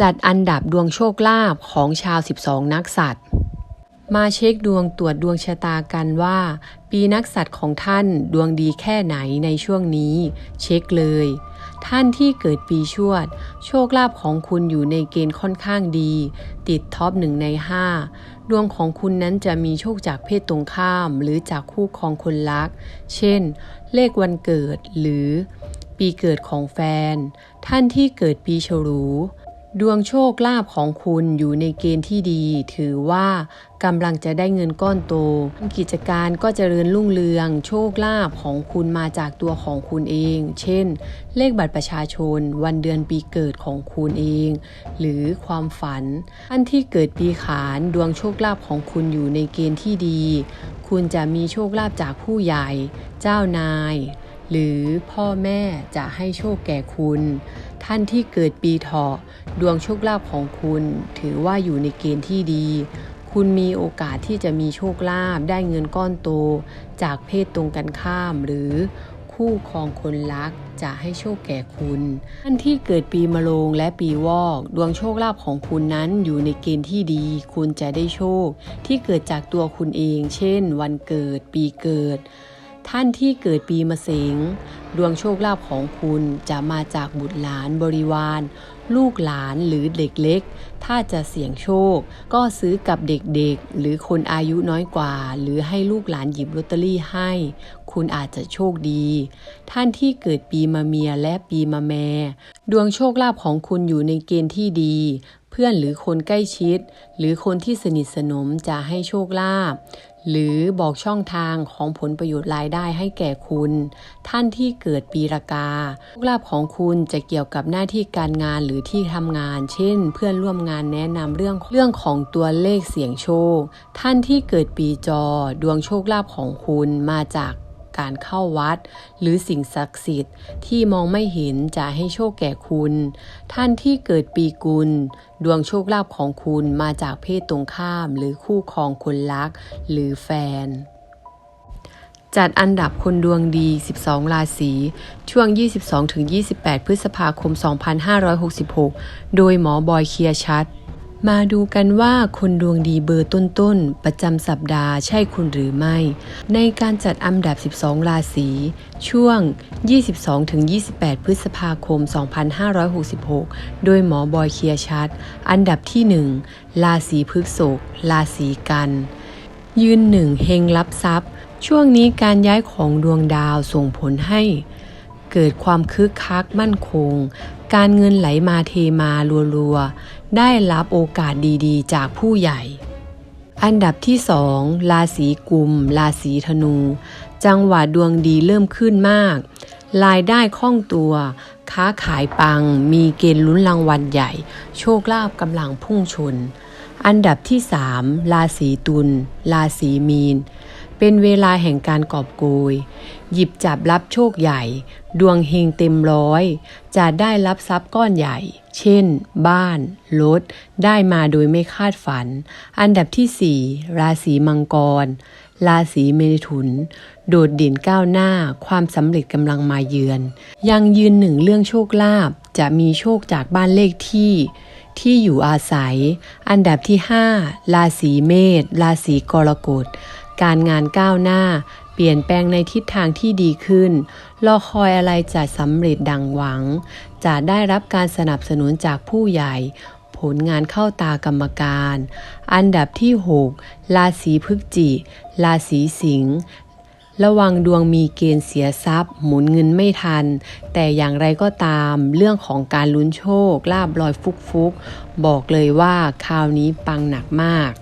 จัดอันดับดวงโชคลาภของชาว 12 นักสัตว์ มาเช็คดวงตรวจดวงชะตากันว่า ปีนักสัตว์ของท่านดวงดีแค่ไหนในช่วงนี้ เช็คเลย ท่านที่เกิดปีชวด โชคลาภของคุณอยู่ในเกณฑ์ค่อนข้างดี ติดท็อปหนึ่งใน 5 ดวงของคุณนั้นจะมีโชคจากเพศตรงข้ามหรือจากคู่ครองคนรัก เช่น เลขวันเกิดหรือ ปีเกิดของแฟน ท่านที่เกิดปีฉลู ดวงโชคลาภของคุณอยู่ในเกณฑ์ที่ดี ถือว่ากำลังจะได้เงินก้อนโต กิจการก็จเจริญรุ่งเรือง โชคลาภของคุณมาจากตัวของคุณเอง เช่น เลขบัตรประชาชน วันเดือนปีเกิดของคุณเอง หรือความฝันท่านที่เกิดปีขานดวงโชคลาภของคุณอยู่ในเกณฑ์ที่ดี คุณจะมีโชคลาภจากผู้ใหญ่ เจ้านาย หรือพ่อแม่จะให้โชคแก่คุณ ท่านที่เกิดปีเถาะดวงโชคลาภของคุณถือว่าอยู่ในเกณฑ์ที่ดี คุณมีโอกาสที่จะมีโชคลาภได้เงินก้อนโต จากเพศตรงกันข้าม หรือคู่ครองคนรักจะให้โชคแก่คุณ ท่านที่เกิดปีมะโรงและปีวอก ดวงโชคลาภของคุณนั้นอยู่ในเกณฑ์ที่ดี คุณจะได้โชค ที่เกิดจากตัวคุณเอง เช่น วันเกิด ปีเกิด ท่านที่เกิดปีมะเสงดวงโชคลาภของคุณจะมาจากบุตรหลานบริวาร ลูกหลานหรือเด็กเล็ก ถ้าจะเสี่ยงโชค ก็ซื้อกับเด็กๆ หรือคนอายุน้อยกว่า หรือให้ลูกหลานหยิบลอตเตอรี่ให้ คุณอาจจะโชคดี ท่านที่เกิดปีมะเมียและปีมะแม ดวงโชคลาภของคุณอยู่ในเกณฑ์ที่ดี เพื่อนหรือคนใกล้ชิด หรือคนที่สนิทสนมจะให้โชคลาภหรือบอกช่องทางของผลประโยชน์รายได้ให้แก่คุณ ท่านที่เกิดปีรากาโชคลาภของคุณจะเกี่ยวกับหน้าที่การงานหรือที่ทำงาน เช่น เพื่อนร่วมงานแนะนำเรื่องเรื่องของตัวเลขเสียงโชค ท่านที่เกิดปีจอดวงโชคลาภของคุณมาจาก การเข้าวัด หรือสิ่งศักดิ์สิทธิ์ที่มองไม่เห็นจะให้โชคแก่คุณ ท่านที่เกิดปีกุล ดวงโชคลาภของคุณมาจากเพศตรงข้าม หรือคู่ครองคนรัก หรือแฟนจัดอันดับคนดวงดี 12 ราศี ช่วง 22-28 พฤษภาคม 2566 โดยหมอบอยเคลียร์ชัด มาดูกันว่าคนดวงดีเบอร์ต้นๆ ประจำสัปดาห์ใช่คุณหรือไม่ ในการจัดอันดับ 12 ราศี ช่วง 22-28 พฤษภาคม 2566 โดยหมอบอยเคลียร์ชัด อันดับที่ 1 ราศีพฤษภราศีกัน ยืนหนึ่งเฮงรับทรัพย์ ช่วงนี้การย้ายของดวงดาวส่งผลให้ เกิดความคึกคักมั่นคง การเงินไหลมาเทมารัวๆ ได้รับโอกาสดีๆ จากผู้ใหญ่ อันดับที่สองราศีกุม ราศีธนู จังหวะดวงดีเริ่มขึ้นมาก รายได้คล่องตัว ค้าขายปัง มีเกณฑ์ลุ้นรางวัลใหญ่ โชคลาภกำลังพุ่งชน อันดับที่สามราศีตุล ราศีมีน เป็นเวลาแห่งการกอบโกย หยิบจับรับโชคใหญ่ ดวงเฮงเต็มร้อย จะได้รับทรัพย์ก้อนใหญ่ เช่น บ้าน รถ ได้มาโดยไม่คาดฝัน อันดับที่ 4 ราศีมังกร ราศีเมถุน โดดเด่นก้าวหน้า ความสำเร็จกำลังมาเยือน ยังยืนหนึ่งเรื่องโชคลาภ จะมีโชคจากบ้านเลขที่ที่อยู่อาศัย อันดับที่ 5 ราศีเมษ ราศีกรกฎ การงานก้าวหน้า เปลี่ยนแปลงในทิศทางที่ดีขึ้น รอคอยอะไรจะสำเร็จดังหวัง จะได้รับการสนับสนุนจากผู้ใหญ่ ผลงานเข้าตากรรมการ อันดับที่ 6 ราศีพฤศจิราศีสิงห์ระวังดวงมีเกณฑ์เสียทรัพย์ หมุนเงินไม่ทัน แต่อย่างไรก็ตาม เรื่องของการลุ้นโชค ลาบลอยฟุกๆบอกเลยว่าคราวนี้ปังหนักมาก